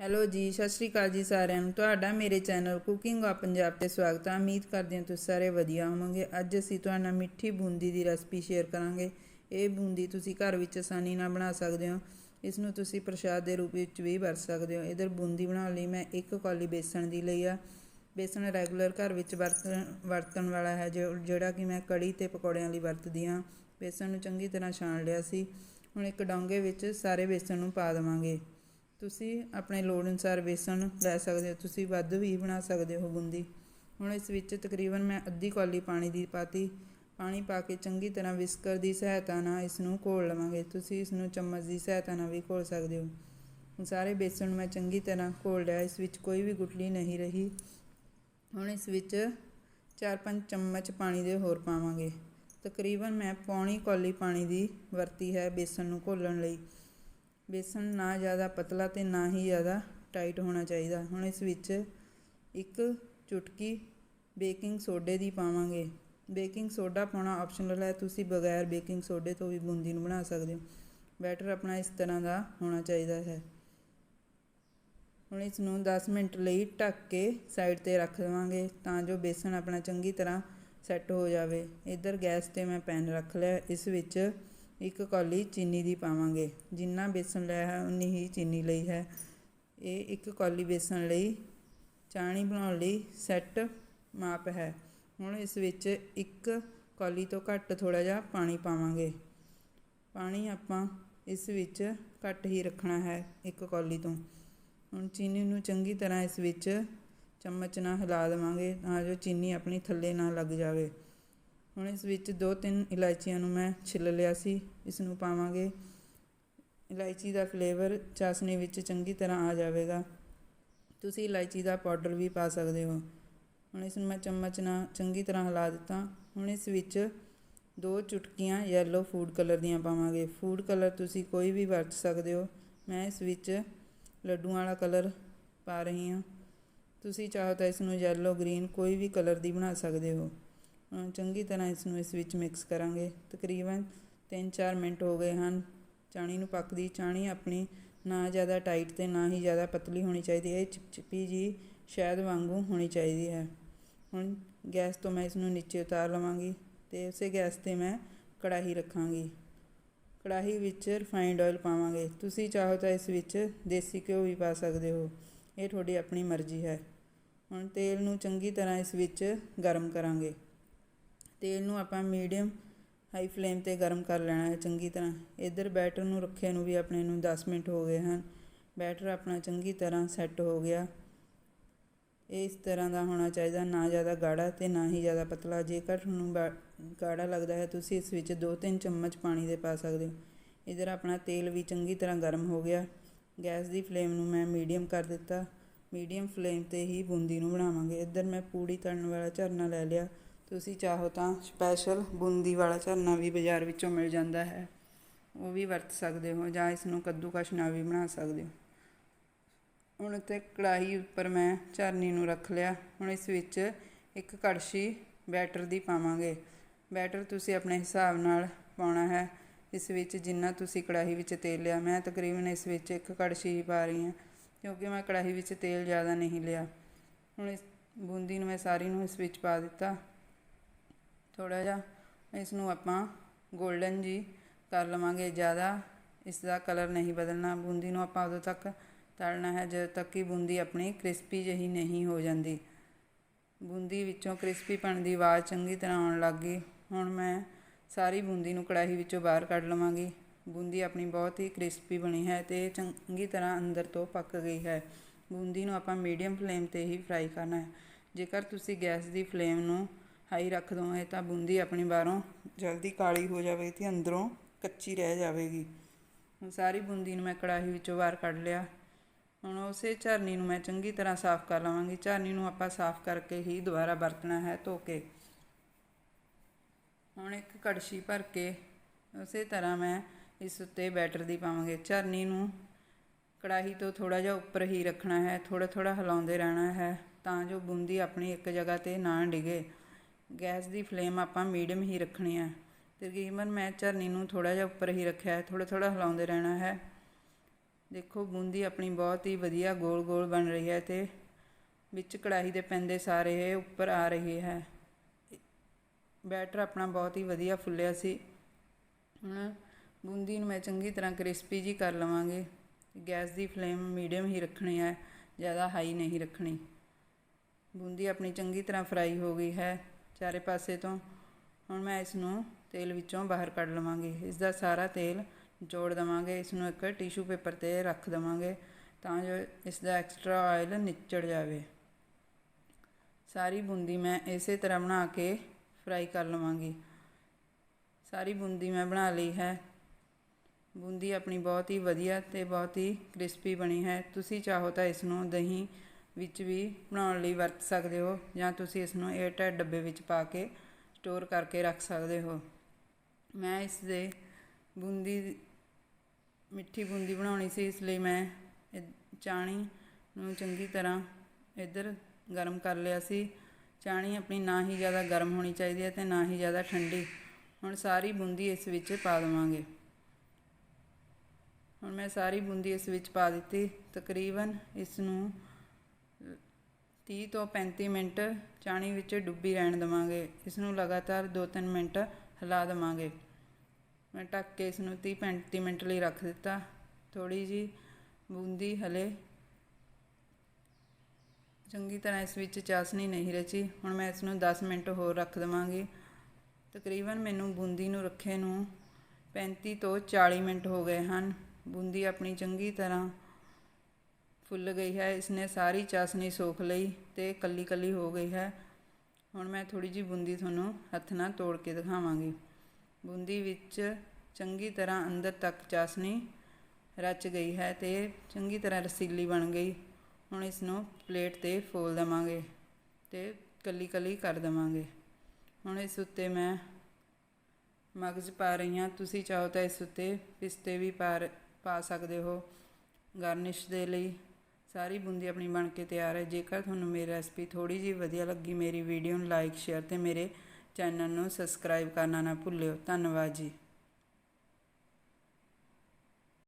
Hello ਜੀ, ਸਤਿ ਸ਼੍ਰੀ ਅਕਾਲ ਜੀ ਸਾਰਿਆਂ ਨੂੰ। ਤੁਹਾਡਾ ਮੇਰੇ ਚੈਨਲ ਕੁਕਿੰਗ ਆ ਪੰਜਾਬ ਤੇ ਸਵਾਗਤ ਹੈ ਉਮੀਦ ਕਰਦੇ ਹਾਂ ਤੁਸੀਂ ਸਾਰੇ ਵਧੀਆ ਹੋਵੋਗੇ। ਅੱਜ ਅਸੀਂ ਤੁਹਾਡੇ ਮਿੱਠੀ ਬੂੰਦੀ ਦੀ ਰੈਸਪੀ ਸ਼ੇਅਰ ਕਰਾਂਗੇ। ਇਹ ਬੂੰਦੀ ਤੁਸੀਂ ਘਰ ਵਿੱਚ ਆਸਾਨੀ ਨਾਲ ਬਣਾ ਸਕਦੇ ਹੋ। ਇਸ ਨੂੰ ਤੁਸੀਂ ਪ੍ਰਸ਼ਾਦ ਦੇ ਰੂਪ ਵਿੱਚ ਵੀ ਵਰਤ ਸਕਦੇ ਹੋ। ਇਧਰ ਬੂੰਦੀ ਬਣਾਉਣ ਲਈ ਮੈਂ ਇੱਕ ਕੌਲੀ ਬੇਸਣ ਦੀ ਲਈ ਆ। ਬੇਸਣ ਰੈਗੂਲਰ ਘਰ ਵਿੱਚ ਵਰਤਣ ਵਰਤਣ ਵਾਲਾ ਹੈ ਜੋ, ਜਿਹੜਾ ਕਿ ਮੈਂ ਕੜੀ ਤੇ ਪਕੌੜਿਆਂ ਲਈ ਵਰਤਦੀ ਹਾਂ। ਬੇਸਣ ਨੂੰ ਚੰਗੀ ਤਰ੍ਹਾਂ ਛਾਣ ਲਿਆ ਸੀ। ਹੁਣ ਇੱਕ ਡੋਂਗੇ ਵਿੱਚ ਸਾਰੇ ਬੇਸਣ ਨੂੰ ਪਾ ਦੇਵਾਂਗੇ। ਤੁਸੀਂ ਆਪਣੇ ਲੋੜ ਅਨੁਸਾਰ ਬੇਸਣ ਲੈ ਸਕਦੇ ਹੋ, ਤੁਸੀਂ ਵੱਧ ਵੀ ਬਣਾ ਸਕਦੇ ਹੋ ਬੂੰਦੀ। ਹੁਣ ਇਸ ਵਿੱਚ ਤਕਰੀਬਨ ਮੈਂ ਅੱਧੀ ਕੌਲੀ ਪਾਣੀ ਦੀ ਪਾਤੀ। ਪਾਣੀ ਪਾ ਕੇ ਚੰਗੀ ਤਰ੍ਹਾਂ ਵਿਸਕਰ ਦੀ ਸਹਾਇਤਾ ਨਾਲ ਇਸ ਨੂੰ ਘੋਲ ਲਵਾਂਗੇ। ਤੁਸੀਂ ਇਸ ਨੂੰ ਚਮਚ ਦੀ ਸਹਾਇਤਾ ਨਾਲ ਵੀ ਘੋਲ ਸਕਦੇ ਹੋ। ਸਾਰੇ ਬੇਸਣ ਨੂੰ ਮੈਂ ਚੰਗੀ ਤਰ੍ਹਾਂ ਘੋਲ ਲਿਆ, ਇਸ ਵਿੱਚ ਕੋਈ ਵੀ ਗੁਟਲੀ ਨਹੀਂ ਰਹੀ। ਹੁਣ ਇਸ ਵਿੱਚ 4-5 ਚਮਚ ਪਾਣੀ ਦੇ ਹੋਰ ਪਾਵਾਂਗੇ। ਤਕਰੀਬਨ ਮੈਂ ਪੌਣੀ ਕੌਲੀ ਪਾਣੀ ਦੀ ਵਰਤੀ ਹੈ ਬੇਸਣ ਨੂੰ ਘੋਲਣ ਲਈ। ਬੇਸਣ ਨਾ ਜ਼ਿਆਦਾ ਪਤਲਾ ਤੇ ਨਾ ਹੀ ਜ਼ਿਆਦਾ ਟਾਈਟ ਹੋਣਾ ਚਾਹੀਦਾ। ਹੁਣ ਇਸ ਵਿੱਚ ਇੱਕ ਚੁਟਕੀ ਬੇਕਿੰਗ ਸੋਡੇ ਦੀ ਪਾਵਾਂਗੇ। ਬੇਕਿੰਗ ਸੋਡਾ ਪਾਉਣਾ ਆਪਸ਼ਨਲ ਹੈ। ਤੁਸੀਂ ਬਗੈਰ ਬੇਕਿੰਗ ਸੋਡੇ ਤੋਂ ਵੀ ਬੂੰਦੀ ਨੂੰ ਬਣਾ ਸਕਦੇ ਹੋ। ਬੈਟਰ ਆਪਣਾ ਇਸ ਤਰ੍ਹਾਂ ਦਾ ਹੋਣਾ ਚਾਹੀਦਾ ਹੈ। ਹੁਣ ਇਸ ਨੂੰ 10 ਮਿੰਟ ਲਈ ਢੱਕ ਕੇ ਸਾਈਡ ਤੇ ਰੱਖ ਦੇਵਾਂਗੇ ਤਾਂ ਜੋ ਬੇਸਣ ਆਪਣਾ ਚੰਗੀ ਤਰ੍ਹਾਂ ਸੈੱਟ ਹੋ ਜਾਵੇ। ਇਧਰ ਗੈਸ ਤੇ ਮੈਂ ਪੈਨ ਰੱਖ ਲਿਆ। ਇਸ ਵਿੱਚ ਇੱਕ ਕੌਲੀ ਚੀਨੀ ਦੀ ਪਾਵਾਂਗੇ। ਜਿੰਨਾ ਬੇਸਣ ਲਿਆ ਹੈ, ਉਨੀ ਹੀ ਚੀਨੀ ਲਈ ਹੈ। ਇਹ ਇੱਕ ਕੌਲੀ ਬੇਸਣ ਲਈ ਚਾਣੀ ਬਣਾਉਣ ਲਈ ਸੈੱਟ ਮਾਪ ਹੈ। ਹੁਣ ਇਸ ਵਿੱਚ ਇੱਕ ਕੌਲੀ ਤੋਂ ਘੱਟ ਥੋੜਾ ਜਿਹਾ ਪਾਣੀ ਪਾਵਾਂਗੇ। ਪਾਣੀ ਆਪਾਂ ਇਸ ਵਿੱਚ ਘੱਟ ਹੀ ਰੱਖਣਾ ਹੈ ਇੱਕ ਕੌਲੀ ਤੋਂ। ਹੁਣ ਚੀਨੀ ਨੂੰ ਚੰਗੀ ਤਰ੍ਹਾਂ ਇਸ ਵਿੱਚ ਚਮਚ ਨਾਲ ਹਿਲਾ ਦੇਵਾਂਗੇ ਤਾਂ ਜੋ ਚੀਨੀ ਆਪਣੀ ਥੱਲੇ ਨਾ ਲੱਗ ਜਾਵੇ। ਹੁਣ ਇਸ ਵਿੱਚ ਦੋ ਤਿੰਨ ਇਲਾਇਚੀਆਂ ਨੂੰ ਮੈਂ ਛਿੱਲ ਲਿਆ ਸੀ, ਇਸ ਨੂੰ ਪਾਵਾਂਗੇ। ਇਲਾਇਚੀ ਦਾ ਫਲੇਵਰ ਚਾਸਨੀ ਵਿੱਚ ਚੰਗੀ ਤਰ੍ਹਾਂ ਆ ਜਾਵੇਗਾ। ਤੁਸੀਂ ਇਲਾਇਚੀ ਦਾ ਪਾਊਡਰ ਵੀ ਪਾ ਸਕਦੇ ਹੋ। ਹੁਣ ਇਸ ਨੂੰ ਮੈਂ ਚਮਚ ਨਾਲ ਚੰਗੀ ਤਰ੍ਹਾਂ ਹਿਲਾ ਦਿੱਤਾ। ਹੁਣ ਇਸ ਵਿੱਚ ਦੋ ਚੁਟਕੀਆਂ ਯੈਲੋ ਫੂਡ ਕਲਰ ਦੀਆਂ ਪਾਵਾਂਗੇ। ਫੂਡ ਕਲਰ ਤੁਸੀਂ ਕੋਈ ਵੀ ਵਰਤ ਸਕਦੇ ਹੋ। ਮੈਂ ਇਸ ਵਿੱਚ ਲੱਡੂਆਂ ਵਾਲਾ ਕਲਰ ਪਾ ਰਹੀ ਹਾਂ। ਤੁਸੀਂ ਚਾਹੋ ਤਾਂ ਇਸ ਨੂੰ ਯੈਲੋ ਗ੍ਰੀਨ ਕੋਈ ਵੀ ਕਲਰ ਦੀ ਬਣਾ ਸਕਦੇ ਹੋ। ਚੰਗੀ ਤਰ੍ਹਾਂ ਇਸ ਨੂੰ ਇਸ ਵਿੱਚ ਮਿਕਸ ਕਰਾਂਗੇ। ਤਕਰੀਬਨ 3-4 ਮਿੰਟ ਹੋ ਗਏ ਹਨ। ਚਾਣੀ ਨੂੰ ਪੱਕਦੀ, ਚਾਣੀ ਆਪਣੀ ਨਾ ਜ਼ਿਆਦਾ ਟਾਈਟ ਤੇ ਨਾ ਹੀ ਜ਼ਿਆਦਾ ਪਤਲੀ ਹੋਣੀ ਚਾਹੀਦੀ ਹੈ। ਚਿਪਚਿਪੀ ਜੀ ਸ਼ਾਇਦ ਵਾਂਗੂ ਹੋਣੀ ਚਾਹੀਦੀ ਹੈ। ਹੁਣ ਗੈਸ ਤੋਂ ਮੈਂ ਇਸ ਨੂੰ ਨੀਚੇ ਉਤਾਰ ਲਵਾਂਗੀ ਤੇ ਉਸੇ ਗੈਸ ਤੇ ਮੈਂ ਕੜਾਹੀ ਰੱਖਾਂਗੀ। ਕੜਾਹੀ ਵਿੱਚ ਰਿਫਾਈਨਡ ਆਇਲ ਪਾਵਾਂਗੇ। ਤੁਸੀਂ ਚਾਹੋ ਤਾਂ ਇਸ ਵਿੱਚ ਦੇਸੀ ਘਿਓ ਵੀ ਪਾ ਸਕਦੇ ਹੋ। ਇਹ ਤੁਹਾਡੀ ਆਪਣੀ ਮਰਜ਼ੀ ਹੈ। ਹੁਣ ਤੇਲ ਨੂੰ ਚੰਗੀ ਤਰ੍ਹਾਂ ਇਸ ਵਿੱਚ ਗਰਮ ਕਰਾਂਗੇ। ਤੇਲ ਨੂੰ ਆਪਾਂ ਮੀਡੀਅਮ ਹਾਈ ਫਲੇਮ ਤੇ ਗਰਮ ਕਰ ਲੈਣਾ ਹੈ ਚੰਗੀ ਤਰ੍ਹਾਂ। ਇਧਰ ਬੈਟਰ ਨੂੰ ਰੱਖੇ ਨੂੰ ਵੀ ਆਪਣੇ ਨੂੰ 10 ਮਿੰਟ ਹੋ ਗਏ ਹਨ। ਬੈਟਰ ਆਪਣਾ ਚੰਗੀ ਤਰ੍ਹਾਂ ਸੈੱਟ ਹੋ ਗਿਆ। ਇਸ ਤਰ੍ਹਾਂ ਦਾ ਹੋਣਾ ਚਾਹੀਦਾ, ਨਾ ਜ਼ਿਆਦਾ ਗਾੜਾ ਤੇ ਨਾ ਹੀ ਜ਼ਿਆਦਾ ਪਤਲਾ। ਜੇਕਰ ਤੁਹਾਨੂੰ ਗਾੜਾ ਲੱਗਦਾ ਹੈ, ਤੁਸੀਂ ਇਸ ਵਿੱਚ 2-3 ਚਮਚ ਪਾਣੀ ਦੇ ਪਾ ਸਕਦੇ ਹੋ। ਇਧਰ ਆਪਣਾ ਤੇਲ ਵੀ ਚੰਗੀ ਤਰ੍ਹਾਂ ਗਰਮ ਹੋ ਗਿਆ। ਗੈਸ ਦੀ ਫਲੇਮ ਨੂੰ ਮੈਂ ਮੀਡੀਅਮ ਕਰ ਦਿੱਤਾ। ਮੀਡੀਅਮ ਫਲੇਮ ਤੇ ਹੀ ਬੂੰਦੀ ਨੂੰ ਬਣਾਵਾਂਗੇ। ਇਧਰ ਮੈਂ ਪੂੜੀ ਤੜਨ ਵਾਲਾ ਝਰਨਾ ਲੈ ਲਿਆ। ਤੁਸੀਂ ਚਾਹੋ ਤਾਂ ਸਪੈਸ਼ਲ ਬੂੰਦੀ ਵਾਲਾ ਝਰਨਾ ਵੀ ਬਾਜ਼ਾਰ ਵਿੱਚੋਂ ਮਿਲ ਜਾਂਦਾ ਹੈ। ਉਹ ਵੀ ਵਰਤ ਸਕਦੇ ਹੋ ਜਾਂ ਇਸ ਨੂੰ ਕੱਦੂਕਸ਼ ਨਾਲ ਵੀ ਬਣਾ ਸਕਦੇ ਹੋ। ਹੁਣ ਤੇ ਕੜਾਹੀ ਉੱਪਰ ਮੈਂ ਝਰਨੀ ਨੂੰ ਰੱਖ ਲਿਆ। ਹੁਣ ਇਸ ਵਿੱਚ ਇੱਕ ਕੜਛੀ ਬੈਟਰ ਦੀ ਪਾਵਾਂਗੇ। ਬੈਟਰ ਤੁਸੀਂ ਆਪਣੇ ਹਿਸਾਬ ਨਾਲ ਪਾਉਣਾ ਹੈ। ਇਸ ਵਿੱਚ ਜਿੰਨਾ ਤੁਸੀਂ ਕੜਾਹੀ ਵਿੱਚ ਤੇਲ ਲਿਆ, ਮੈਂ ਤਕਰੀਬਨ ਇਸ ਵਿੱਚ ਇੱਕ ਕੜਛੀ ਹੀ ਪਾ ਰਹੀ ਹਾਂ, ਕਿਉਂਕਿ ਮੈਂ ਕੜਾਹੀ ਵਿੱਚ ਤੇਲ ਜ਼ਿਆਦਾ ਨਹੀਂ ਲਿਆ। ਹੁਣ ਇਸ ਬੂੰਦੀ ਨੂੰ ਮੈਂ ਸਾਰੀ ਨੂੰ ਇਸ ਵਿੱਚ ਪਾ ਦਿੱਤਾ। ਥੋੜ੍ਹਾ ਜਿਹਾ ਇਸ ਨੂੰ ਆਪਾਂ ਗੋਲਡਨ ਜੀ ਕਰ ਲਵਾਂਗੇ। ਜ਼ਿਆਦਾ ਇਸ ਦਾ ਕਲਰ ਨਹੀਂ ਬਦਲਣਾ। ਬੂੰਦੀ ਨੂੰ ਆਪਾਂ ਉਦੋਂ ਤੱਕ ਤਲਣਾ ਹੈ, ਜਦੋਂ ਤੱਕ ਕਿ ਬੂੰਦੀ ਆਪਣੀ ਕ੍ਰਿਸਪੀ ਜਹੀ ਨਹੀਂ ਹੋ ਜਾਂਦੀ। ਬੂੰਦੀ ਵਿੱਚੋਂ ਕ੍ਰਿਸਪੀਪਣ ਦੀ ਆਵਾਜ਼ ਚੰਗੀ ਤਰ੍ਹਾਂ ਆਉਣ ਲੱਗ ਗਈ। ਹੁਣ ਮੈਂ ਸਾਰੀ ਬੂੰਦੀ ਨੂੰ ਕੜਾਹੀ ਵਿੱਚੋਂ ਬਾਹਰ ਕੱਢ ਲਵਾਂਗੀ। ਬੂੰਦੀ ਆਪਣੀ ਬਹੁਤ ਹੀ ਕ੍ਰਿਸਪੀ ਬਣੀ ਹੈ ਤੇ ਚੰਗੀ ਤਰ੍ਹਾਂ ਅੰਦਰ ਤੋਂ ਪੱਕ ਗਈ ਹੈ। ਬੂੰਦੀ ਨੂੰ ਆਪਾਂ ਮੀਡੀਅਮ ਫਲੇਮ ਤੇ ਹੀ ਫਰਾਈ ਕਰਨਾ ਹੈ। ਜੇਕਰ ਤੁਸੀਂ ਗੈਸ ਦੀ ਫਲੇਮ ਨੂੰ ਹਾਈ ਰੱਖ ਦੋਗੇ ਤਾਂ ਬੂੰਦੀ ਆਪਣੀ ਬਾਹਰੋਂ। ਜਲਦੀ ਕਾਲੀ ਹੋ ਜਾਵੇਗੀ ਤੇ ਅੰਦਰੋਂ ਕੱਚੀ ਰਹਿ ਜਾਵੇਗੀ। ਹੁਣ ਸਾਰੀ ਬੂੰਦੀ ਨੂੰ ਮੈਂ ਕੜਾਹੀ ਵਿੱਚੋਂ ਬਾਹਰ ਕੱਢ ਲਿਆ। ਹੁਣ ਉਸੇ ਝਰਨੀ ਨੂੰ ਮੈਂ ਚੰਗੀ ਤਰ੍ਹਾਂ ਸਾਫ਼ ਕਰ ਲਵਾਂਗੀ। ਝਰਨੀ ਨੂੰ ਆਪਾਂ ਸਾਫ਼ ਕਰਕੇ ਹੀ ਦੁਬਾਰਾ ਵਰਤਣਾ ਹੈ ਧੋ ਕੇ ਹੁਣ ਇੱਕ ਕੜਛੀ ਭਰ ਕੇ ਉਸੇ ਤਰ੍ਹਾਂ ਮੈਂ ਇਸ ਉੱਤੇ ਬੈਟਰ ਦੀ ਪਾਵਾਂਗੇ। ਝਰਨੀ ਨੂੰ ਕੜਾਹੀ ਤੋਂ ਥੋੜਾ ਜਿਹਾ ਉੱਪਰ ਹੀ ਰੱਖਣਾ ਹੈ। ਥੋੜਾ ਥੋੜਾ ਹਿਲਾਉਂਦੇ ਰਹਿਣਾ ਹੈ ਤਾਂ ਜੋ ਬੂੰਦੀ ਆਪਣੀ ਇੱਕ ਜਗ੍ਹਾ ਤੇ ਨਾ ਡਿਗੇ। ਗੈਸ ਦੀ ਫਲੇਮ ਆਪਾਂ ਮੀਡੀਅਮ ਹੀ ਰੱਖਣੀ ਹੈ ਤਕਰੀਬਨ ਮੈਂ ਝਰਨੀ ਨੂੰ ਥੋੜਾ ਜਿਹਾ ਉੱਪਰ ਹੀ ਰੱਖਿਆ ਹੈ ਥੋੜਾ ਥੋੜਾ ਹਿਲਾਉਂਦੇ ਰਹਿਣਾ ਹੈ। ਦੇਖੋ, ਬੂੰਦੀ ਆਪਣੀ ਬਹੁਤ ਹੀ ਵਧੀਆ ਗੋਲ ਗੋਲ ਬਣ ਰਹੀ ਹੈ ਤੇ ਵਿੱਚ ਕੜਾਹੀ ਦੇ ਪੈਂਦੇ ਸਾਰੇ ਇਹ ਉੱਪਰ ਆ ਰਹੀ ਹੈ। ਬੈਟਰ ਆਪਣਾ ਬਹੁਤ ਹੀ ਵਧੀਆ ਫੁੱਲਿਆ ਸੀ। ਹੁਣ ਬੂੰਦੀ ਨੂੰ ਮੈਂ ਚੰਗੀ ਤਰ੍ਹਾਂ ਕ੍ਰਿਸਪੀ ਜੀ ਕਰ ਲਵਾਂਗੀ। ਗੈਸ ਦੀ ਫਲੇਮ ਮੀਡੀਅਮ ਹੀ ਰੱਖਣੀ ਹੈ, ਜ਼ਿਆਦਾ ਹਾਈ ਨਹੀਂ ਰੱਖਣੀ। ਬੂੰਦੀ ਆਪਣੀ ਚੰਗੀ ਤਰ੍ਹਾਂ ਫਰਾਈ ਹੋ ਗਈ ਹੈ। ਚਾਰੇ ਪਾਸੇ ਤੋਂ। ਹੁਣ ਮੈਂ ਇਸ ਨੂੰ ਤੇਲ ਵਿੱਚੋਂ ਬਾਹਰ ਕੱਢ ਲਵਾਂਗੀ। ਇਸ ਦਾ ਸਾਰਾ ਤੇਲ ਜੋੜ ਦਵਾਂਗੇ। ਇਸ ਨੂੰ ਇੱਕ ਟਿਸ਼ੂ ਪੇਪਰ ਤੇ ਰੱਖ ਦਵਾਂਗੇ ਤਾਂ ਜੋ ਇਸ ਦਾ ਐਕਸਟਰਾ ਆਇਲ ਨਿਚੜ ਜਾਵੇ। ਸਾਰੀ ਬੂੰਦੀ ਮੈਂ ਇਸੇ ਤਰ੍ਹਾਂ ਬਣਾ ਕੇ ਫਰਾਈ ਕਰ ਲਵਾਂਗੀ। ਸਾਰੀ ਬੂੰਦੀ ਮੈਂ ਬਣਾ ਲਈ ਹੈ। ਬੂੰਦੀ ਆਪਣੀ ਬਹੁਤ ਹੀ ਵਧੀਆ ਤੇ ਬਹੁਤ ਹੀ ਕ੍ਰਿਸਪੀ ਬਣੀ ਹੈ। ਤੁਸੀਂ ਚਾਹੋ ਤਾਂ ਇਸ ਨੂੰ ਦਹੀਂ ਵਿੱਚ ਵੀ ਬਣਾਉਣ ਲਈ ਵਰਤ ਸਕਦੇ ਹੋ ਜਾਂ ਤੁਸੀਂ ਇਸ ਨੂੰ 에ਅਰਟਾਈਟ ਡੱਬੇ ਵਿੱਚ ਪਾ ਕੇ ਸਟੋਰ ਕਰਕੇ ਰੱਖ ਸਕਦੇ ਹੋ। ਮੈਂ ਇਸ ਦੇ ਬੂੰਦੀ, ਮਿੱਠੀ ਬੂੰਦੀ ਬਣਾਉਣੀ ਸੀ, ਇਸ ਲਈ ਮੈਂ ਇਹ ਚਾਣੀ ਨੂੰ ਚੰਗੀ ਤਰ੍ਹਾਂ ਇੱਧਰ ਗਰਮ ਕਰ ਲਿਆ ਸੀ। ਚਾਣੀ ਆਪਣੀ ਨਾ ਹੀ ਜ਼ਿਆਦਾ ਗਰਮ ਹੋਣੀ ਚਾਹੀਦੀ ਹੈ ਤੇ ਨਾ ਹੀ ਜ਼ਿਆਦਾ ਠੰਡੀ। ਹੁਣ ਸਾਰੀ ਬੂੰਦੀ ਇਸ ਵਿੱਚ ਪਾ ਦੇਵਾਂਗੇ। ਹੁਣ ਮੈਂ ਸਾਰੀ ਬੂੰਦੀ ਇਸ ਵਿੱਚ ਪਾ ਦਿੱਤੀ। ਤਕਰੀਬਨ ਇਸ ਨੂੰ 30 ਤੋਂ 35 ਮਿੰਟ ਚਾਣੀ ਵਿੱਚ ਡੁੱਬੀ ਰਹਿਣ ਦੇਵਾਂਗੇ। ਇਸ ਨੂੰ ਲਗਾਤਾਰ 2-3 ਮਿੰਟ ਹਿਲਾ ਦੇਵਾਂਗੇ। ਮੈਂ ਢੱਕ ਕੇ ਇਸ ਨੂੰ 30 35 ਮਿੰਟ ਲਈ ਰੱਖ ਦਿੱਤਾ। ਥੋੜੀ ਜੀ ਬੂੰਦੀ ਹਲੇ ਚੰਗੀ ਤਰ੍ਹਾਂ ਇਸ ਵਿੱਚ ਚਾਸਣੀ ਨਹੀਂ ਰਚੀ। ਹੁਣ ਮੈਂ ਇਸ ਨੂੰ 10 ਮਿੰਟ ਹੋਰ ਰੱਖ ਦੇਵਾਂਗੀ। ਤਕਰੀਬਨ ਮੈਨੂੰ ਬੂੰਦੀ ਨੂੰ ਰੱਖੇ ਨੂੰ 35 ਤੋਂ 40 ਮਿੰਟ ਹੋ ਗਏ ਹਨ। ਬੂੰਦੀ ਆਪਣੀ ਚੰਗੀ ਤਰ੍ਹਾਂ ਫੁੱਲ ਗਈ ਹੈ, ਇਸਨੇ ਸਾਰੀ ਚਾਸਣੀ ਸੋਖ ਲਈ ਤੇ ਕੱਲੀ ਕੱਲੀ ਹੋ ਗਈ ਹੈ। ਹੁਣ ਮੈਂ ਥੋੜੀ ਜੀ ਬੂੰਦੀ ਤੁਹਾਨੂੰ ਹੱਥ ਨਾਲ ਤੋੜ ਕੇ ਦਿਖਾਵਾਂਗੀ। ਬੂੰਦੀ ਵਿੱਚ ਚੰਗੀ ਤਰ੍ਹਾਂ ਅੰਦਰ ਤੱਕ ਚਾਸਨੀ ਰਚ ਗਈ ਹੈ ਤੇ ਚੰਗੀ ਤਰ੍ਹਾਂ ਰਸੀਲੀ ਬਣ ਗਈ। ਹੁਣ ਇਸ ਨੂੰ ਪਲੇਟ ਤੇ ਫੋਲ ਦੇਵਾਂਗੇ ਤੇ ਕੱਲੀ ਕੱਲੀ ਕਰ ਦੇਵਾਂਗੇ। ਹੁਣ ਇਸ ਉੱਤੇ ਮੈਂ ਮਗਜ਼ ਪਾ ਰਹੀ ਹਾਂ। ਤੁਸੀਂ ਚਾਹੋ ਤਾਂ ਇਸ ਉੱਤੇ ਪਿਸਤੇ ਵੀ ਪਾ ਰ- ਪਾ ਸਕਦੇ ਹੋ। ਗਾਰਨਿਸ਼ ਦੇ ਲਈ ਸਾਰੀ ਬੂੰਦੀ ਆਪਣੀ ਬਣ ਕੇ ਤਿਆਰ ਹੈ। ਜੇਕਰ ਤੁਹਾਨੂੰ ਮੇਰੀ ਰੈਸਪੀ ਥੋੜੀ ਜਿਹੀ ਵਧੀਆ ਲੱਗੀ, ਮੇਰੀ ਵੀਡੀਓ ਨੂੰ ਲਾਈਕ ਸ਼ੇਅਰ ਤੇ ਮੇਰੇ ਚੈਨਲ ਨੂੰ ਸਬਸਕ੍ਰਾਈਬ ਕਰਨਾ ਨਾ ਭੁੱਲਿਓ। ਧੰਨਵਾਦ ਜੀ।